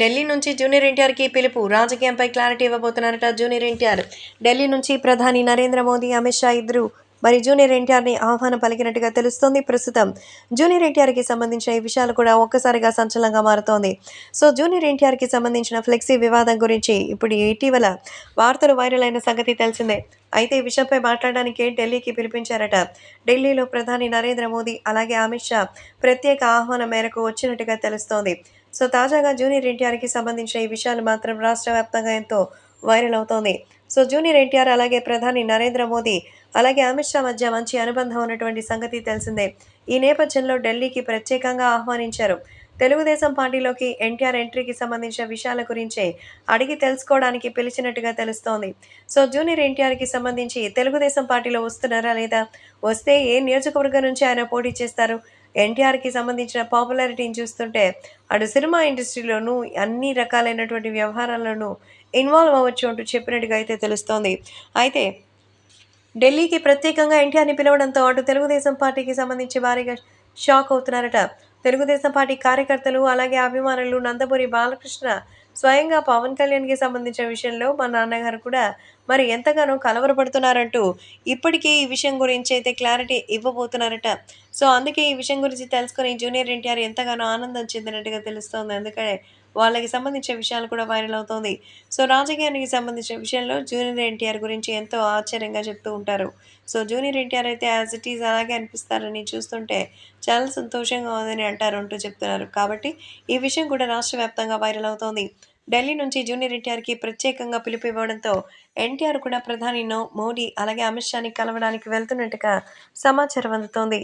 ఢిల్లీ నుంచి జూనియర్ ఎన్టీఆర్కి పిలుపు. రాజకీయంపై క్లారిటీ ఇవ్వబోతున్నారట జూనియర్ ఎన్టీఆర్. ఢిల్లీ నుంచి ప్రధాని నరేంద్ర మోదీ అమిత్ షా ఇద్దరు మరి జూనియర్ ఎన్టీఆర్ని ఆహ్వానం పలికినట్టుగా తెలుస్తోంది ప్రస్తుతం. జూనియర్ ఎన్టీఆర్కి సంబంధించిన ఈ విషయాలు కూడా ఒక్కసారిగా సంచలనంగా మారుతోంది. సో జూనియర్ ఎన్టీఆర్కి సంబంధించిన ఫ్లెక్సీ వివాదం గురించి ఇప్పుడు ఇటీవల వార్తలు వైరల్ అయిన సంగతి తెలిసిందే. అయితే ఈ విషయంపై మాట్లాడడానికి ఢిల్లీకి పిలిపించారట. ఢిల్లీలో ప్రధాని నరేంద్ర మోదీ అలాగే అమిత్ షా ప్రత్యేక ఆహ్వానం మేరకు వచ్చినట్టుగా తెలుస్తోంది. సో తాజాగా జూనియర్ ఎన్టీఆర్కి సంబంధించిన ఈ విషయాలు మాత్రం రాష్ట్ర వ్యాప్తంగా ఎంతో వైరల్ అవుతోంది. సో జూనియర్ ఎన్టీఆర్ అలాగే ప్రధాని నరేంద్ర మోదీ అలాగే అమిత్ షా మధ్య మంచి అనుబంధం ఉన్నటువంటి సంగతి తెలిసిందే. ఈ నేపథ్యంలో ఢిల్లీకి ప్రత్యేకంగా ఆహ్వానించారు. తెలుగుదేశం పార్టీలోకి ఎన్టీఆర్ ఎంట్రీకి సంబంధించిన విషయాల గురించే అడిగి తెలుసుకోవడానికి పిలిచినట్టుగా తెలుస్తోంది. సో జూనియర్ ఎన్టీఆర్కి సంబంధించి తెలుగుదేశం పార్టీలో వస్తున్నారా లేదా? వస్తే ఏ నియోజకవర్గం నుంచి ఆయన పోటీ చేస్తారు? ఎన్టీఆర్కి సంబంధించిన పాపులారిటీని చూస్తుంటే అటు సినిమా ఇండస్ట్రీలోనూ అన్ని రకాలైనటువంటి వ్యవహారాల్లోనూ ఇన్వాల్వ్ అవ్వచ్చు అంటూ చెప్పినట్టుగా అయితే తెలుస్తోంది. అయితే ఢిల్లీకి ప్రత్యేకంగా ఎన్టీఆర్ని పిలవడంతో అటు తెలుగుదేశం పార్టీకి సంబంధించి భారీగా షాక్ అవుతున్నారట. తెలుగుదేశం పార్టీ కార్యకర్తలు అలాగే అభిమానులు నందమూరి బాలకృష్ణ స్వయంగా పవన్ కళ్యాణ్కి సంబంధించిన విషయంలో మా నాన్నగారు కూడా మరి ఎంతగానో కలవరపడుతున్నారంటూ ఇప్పటికే ఈ విషయం గురించి అయితే క్లారిటీ ఇవ్వబోతున్నారట. సో అందుకే ఈ విషయం గురించి తెలుసుకొని జూనియర్ ఎన్టీఆర్ ఎంతగానో ఆనందం చెందినట్టుగా తెలుస్తోంది. అందుకనే వాళ్ళకి సంబంధించిన విషయాలు కూడా వైరల్ అవుతోంది. సో రాజకీయానికి సంబంధించిన విషయంలో జూనియర్ ఎన్టీఆర్ గురించి ఎంతో ఆశ్చర్యంగా చెప్తూ ఉంటారు. సో జూనియర్ ఎన్టీఆర్ అయితే యాజ్ ఇట్ ఈజ్ అలాగే అనిపిస్తారని చూస్తుంటే చాలా సంతోషంగా ఉందని అంటారు అంటూ చెప్తున్నారు. కాబట్టి ఈ విషయం కూడా రాష్ట్ర వ్యాప్తంగా వైరల్ అవుతోంది. ఢిల్లీ నుంచి జూనియర్ ఎన్టీఆర్కి ప్రత్యేకంగా పిలుపు ఇవ్వడంతో ఎన్టీఆర్ కూడా ప్రధాని మోడీ అలాగే అమిత్ షాని కలవడానికి వెళ్తున్నట్టుగా సమాచారం అందుతోంది.